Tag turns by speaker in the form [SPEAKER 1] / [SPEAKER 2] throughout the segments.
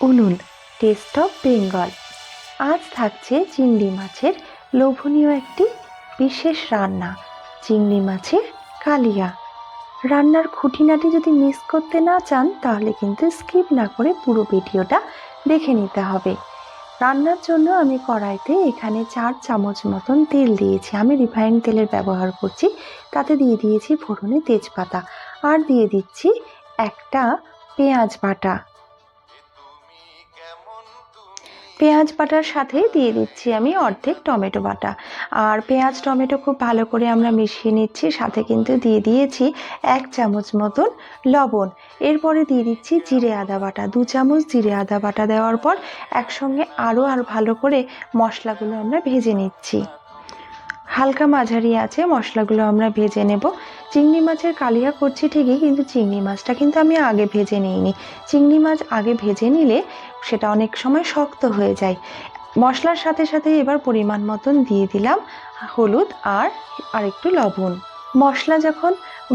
[SPEAKER 1] উনুন test of Bengal আজ থাকছে চিংড়ি মাছের লোভনীয় একটি বিশেষ রান্না, চিংড়ি মাছের কালিয়া। রান্নার খুঁটিনাটি যদি মিস করতে না চান, তাহলে কিন্তু স্কিপ না করে পুরো ভিডিওটা দেখে নিতে হবে। রান্নার জন্য আমি কড়াইতে এখানে চার চামচ মতন তেল দিয়েছি। আমি রিফাইন্ড তেলের ব্যবহার করছি। তাতে দিয়ে দিয়েছি ফোড়নে তেজপাতা। আর দিয়ে দিচ্ছি একটা পেঁয়াজ বাটা। পেঁয়াজ বাটার সাথে দিয়ে দিচ্ছি আমি অর্ধেক টমেটো বাটা। আর পেঁয়াজ, টমেটো খুব ভালো করে আমরা মিশিয়ে নিচ্ছি, সাথে কিন্তু দিয়ে দিয়েছি এক চামচ মতন লবণ। এরপরে দিয়ে দিচ্ছি জিরে আদা বাটা। দু চামচ জিরে আদা বাটা দেওয়ার পর একসঙ্গে আরও আর ভালো করে মশলাগুলো আমরা ভেজে নিচ্ছি। হালকা মাঝারি আছে, মশলাগুলো আমরা ভেজে নেব। চিংড়ি মাছের কালিয়া করছি ঠিকই, কিন্তু চিংড়ি মাছটা কিন্তু আমি আগে ভেজে নিইনি। চিংড়ি মাছ আগে ভেজে নিলে সেটা অনেক সময় শক্ত হয়ে যায়। মশলার সাথে সাথে এবার পরিমাণ মতন দিয়ে দিলাম হলুদ আর আরেকটু লবণ। মশলা যখন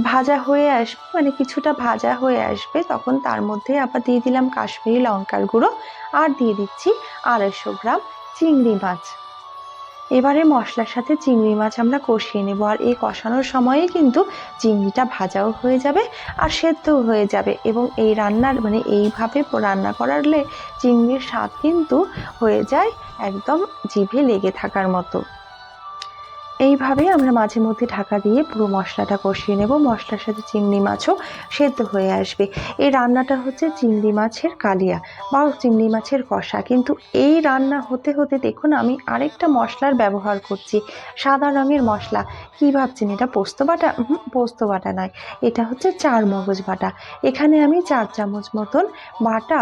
[SPEAKER 1] ভাজা হয়ে আসবে মানে কিছুটা ভাজা হয়ে আসবে, তখন তার মধ্যে আবার দিয়ে দিলাম কাশ্মীরি লঙ্কার গুঁড়ো আর দিয়ে দিচ্ছি আড়াইশো গ্রাম চিংড়ি মাছ। এবারে মশলার সাথে চিংড়ি মাছ আমরা কষিয়ে নেব। আর এই কষানোর সময়ে কিন্তু চিংড়িটা ভাজাও হয়ে যাবে আর সেদ্ধও হয়ে যাবে এবং এই রান্নার মানে এইভাবে রান্না করালে চিংড়ির স্বাদ কিন্তু হয়ে যায় একদম জিভে লেগে থাকার মতো। এইভাবে আমরা মাঝে মধ্যে ঢাকা দিয়ে পুরো মশলাটা কষিয়ে নেব। মশলার সাথে চিংড়ি মাছও সেদ্ধ হয়ে আসবে। এই রান্নাটা হচ্ছে চিংড়ি মাছের কালিয়া বা চিংড়ি মাছের কষা। কিন্তু এই রান্না হতে হতে দেখুন, আমি আরেকটা মশলার ব্যবহার করছি। সাদা রঙের মশলা। কি ভাবছেন এটা? পোস্ত বাটা? পোস্ত বাটা নয়। এটা হচ্ছে চার মগজ বাটা। এখানে আমি চার চামচ মতন বাটা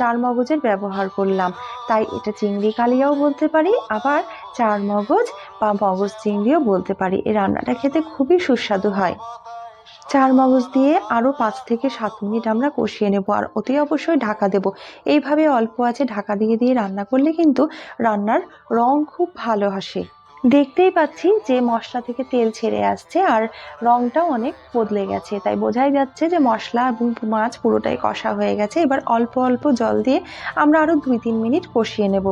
[SPEAKER 1] চার মগজের ব্যবহার করলাম। তাই এটা চিংড়ি কালিয়াও বলতে পারি। আবার চার মগজ বা মগজ চিংড়িও বলতে পারি, এই রান্নাটা খেতে খুবই সুস্বাদু হয়। চার মগজ দিয়ে আরও পাঁচ থেকে সাত মিনিট আমরা কষিয়ে নেব, আর অতি অবশ্যই ঢাকা দেব। এইভাবে অল্প আছে ঢাকা দিয়ে দিয়ে রান্না করলে কিন্তু রান্নার রং খুব ভালো আসে। দেখতেই পাচ্ছি যে মশলা থেকে তেল ছেড়ে আসছে, আর রংটাও অনেক বদলে গেছে। তাই বোঝাই যাচ্ছে যে মশলা এবং মাছ পুরোটাই কষা হয়ে গেছে। এবার অল্প অল্প জল দিয়ে আমরা আরও দুই তিন মিনিট কষিয়ে নেব।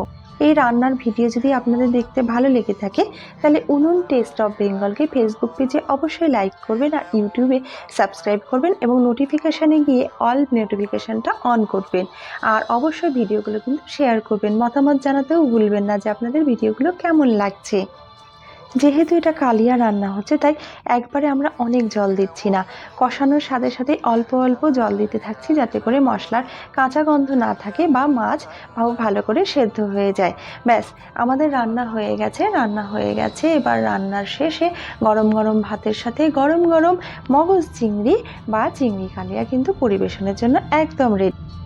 [SPEAKER 1] এই রান্নার ভিডিও যদি আপনাদের দেখতে ভালো লেগে থাকে, তাহলে উনুন টেস্ট অফ বেঙ্গলকে ফেসবুক পেজে অবশ্যই লাইক করবেন আর ইউটিউবে সাবস্ক্রাইব করবেন এবং নোটিফিকেশানে গিয়ে অল নোটিফিকেশানটা অন করবেন। আর অবশ্যই ভিডিওগুলো কিন্তু শেয়ার করবেন। মতামত জানাতেও ভুলবেন না যে আপনাদের ভিডিওগুলো কেমন লাগছে। যেহেতু এটা কালিয়া রান্না হচ্ছে, তাই একবারে আমরা অনেক জল দিচ্ছি না। কষানোর সাথে সাথে অল্প অল্প জল দিতে থাকছি যাতে করে মশলার কাঁচা গন্ধ না থাকে বা মাছ ভালো করে সেদ্ধ হয়ে যায়। ব্যাস, আমাদের রান্না হয়ে গেছে, রান্না হয়ে গেছে। এবার রান্নার শেষে গরম গরম ভাতের সাথে গরম গরম মগজ চিংড়ি বা চিংড়ি কালিয়া কিন্তু পরিবেশনের জন্য একদম রেডি।